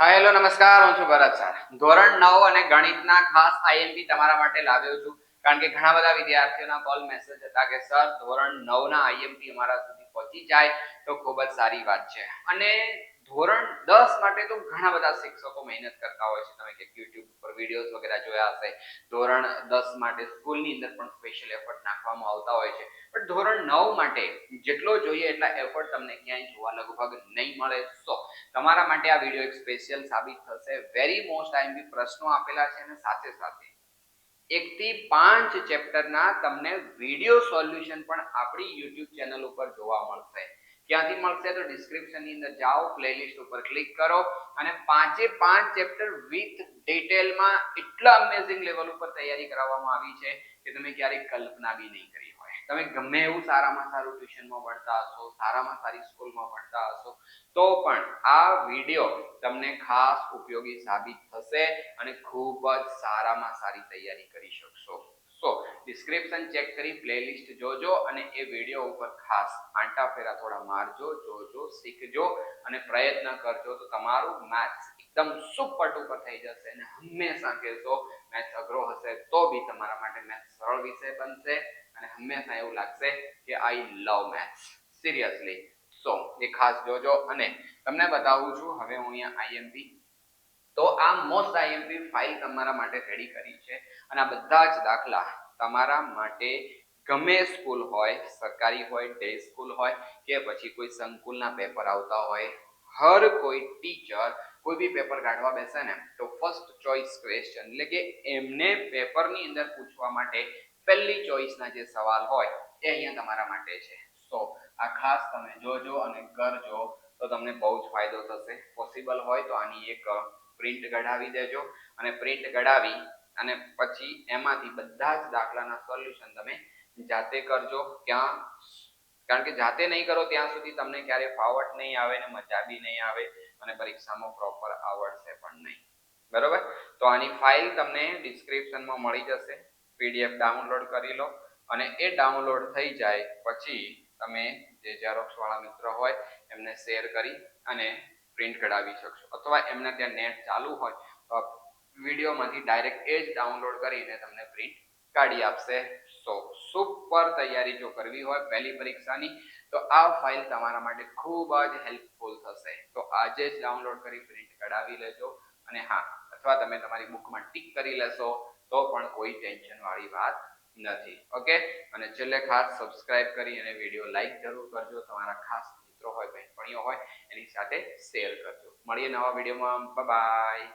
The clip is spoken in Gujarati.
હા હેલો નમસ્કાર. હું છું ભરત સર ધોરણ નવ અને ગણિતના ખાસ આઈએમપી તમારા માટે લાવ્યો છું. કારણ કે ઘણા બધા વિદ્યાર્થીઓના કોલ મેસેજ હતા કે સર ધોરણ નવ ના આઈએમપી અમારા સુધી પહોંચી જાય તો ખૂબ જ સારી વાત છે. અને ધોરણ દસ માટે તો ઘણા બધા શિક્ષકો મહેનત કરતા હોય છે. તમે કે યુટ્યુબ પર વિડીયોઝ વગેરે જોયા હશે. ધોરણ દસ માટે સ્કૂલની અંદર પણ સ્પેશિયલ એફર્ટ નાખવામાં આવતા હોય છે. પણ ધોરણ નવ માટે જેટલો જોઈએ એટલા એફર્ટ તમને ક્યાંય જોવા લગભગ નહીં મળે સો. તમારા માટે આ વીડિયો એક સ્પેશિયલ સાબિત થશે. વેરી મોસ્ટ આઈએમપી પ્રશ્નો આપેલા છે અને સાથે સાથે એકથી પાંચ ચેપ્ટરના તમને વીડિયો સોલ્યુશન પણ આપણી યુટ્યુબ ચેનલ ઉપર જોવા મળશે. ક્યાંથી મળશે તો ડિસ્ક્રિપ્શનની અંદર જાઓ પ્લેલિસ્ટ ઉપર ક્લિક કરો અને પાંચે પાંચ ચેપ્ટર વિથ ડિટેલમાં એટલા અમેઝિંગ લેવલ ઉપર તૈયારી કરાવવામાં આવી છે કે તમે ક્યારેય કલ્પના બી નહીં કરી તમે ગમે એવું સારામાં સારું ટ્યુશનમાં ભણતા હશો, સારામાં સારી સ્કૂલમાં ભણતા હશો, તો પણ આ વીડિયો તમને ખાસ ઉપયોગી સાબિત થશે અને ખૂબ જ સારામાં સારી તૈયારી કરી શકશો. સો ડિસ્ક્રિપ્શન ચેક કરી પ્લેલિસ્ટ જોજો અને એ વીડિયો ઉપર ખાસ આંટા ફેરા થોડા મારજો, જોજો, શીખજો અને પ્રયત્ન કરજો તો તમારું મેથ્સ એકદમ સુપર ટુપર થઈ જશે અને હંમેશા કહેશો મેથ્સ અઘરો હશે તો બી તમારા માટે મેથ્સ સરળ વિષય બનશે અને હંમેશા એવું લાગશે કે I love maths seriously so એ ખાસ જોજો અને તમને બતાવું છું, હવે હું અહીંયા આઈએમપી તો આ મોસ્ટ આઈએમપી ફાઇલ તમારા માટે રેડી કરી છે અને આ બધા જ દાખલા તમારા માટે ગમે સ્કૂલ હોય, સરકારી હોય ડે સ્કૂલ હોય કે પછી કોઈ સંકુલના પેપર આવતા હોય, હર કોઈ ટીચર કોઈ બી પેપર કાઢવા બેસે ને, તો ફર્સ્ટ ચોઇસ ક્વેશ્ચન એટલે કે એમને પેપરની અંદર પૂછવા માટે પહેલી ચોઇસના જે સવાલ હોય, એ અહીંયા તમારા માટે છે. સો આ ખાસ તમે જોજો અને કરજો, તો તમને બહુ જ ફાયદો થશે. પોસિબલ હોય તો આની એક પ્રિન્ટ કઢાવી દેજો અને પ્રિન્ટ કઢાવી અને પછી એમાંથી બધા જ દાખલાના સોલ્યુશન તમે જાતે કરજો. ક્યાં, કારણ કે જાતે નહીં કરો ત્યાં સુધી તમને ક્યારે ફાવટ નહીં આવે ને મજા બી નહીં આવે. અને પરીક્ષામાં પ્રોપર આવડશે પણ નહીં. બરોબર? તો આની ફાઇલ તમને ડિસ્ક્રિપ્શનમાં મળી જશે. પીડીએફ ડાઉનલોડ કરી લો અને એ ડાઉનલોડ થઈ જાય પછી તમે જે ઝેરોક્સ વાળા મિત્ર હોય એમને શેર કરી અને પ્રિન્ટ કઢાવી શકશો. અથવા એમને ત્યાં નેટ ચાલુ હોય તો વિડીયોમાંથી ડાયરેક્ટ એ જ ડાઉનલોડ કરીને તમને પ્રિન્ટ કાઢી આપશે. સો સુપર તૈયારી જો કરવી હોય પહેલી પરીક્ષાની, તો આ ફાઇલ તમારા માટે ખૂબ જ હેલ્પફુલ થશે. તો આજે જ ડાઉનલોડ કરી પ્રિન્ટ કઢાવી લેજો. અને હા, અથવા તમે તમારી બુકમાં ટીક કરી લેશો, તો પણ કોઈ ટેન્શન વાળી વાત નથી. ઓકે અને છેલ્લે ખાસ સબસ્ક્રાઇબ કરી અને વીડિયો લાઈક જરૂર કરજો. તમારા ખાસ મિત્રો હોય, બહેનપણીઓ હોય, એની સાથે શેર કરજો. મળીએ નવા વિડીયોમાં બાય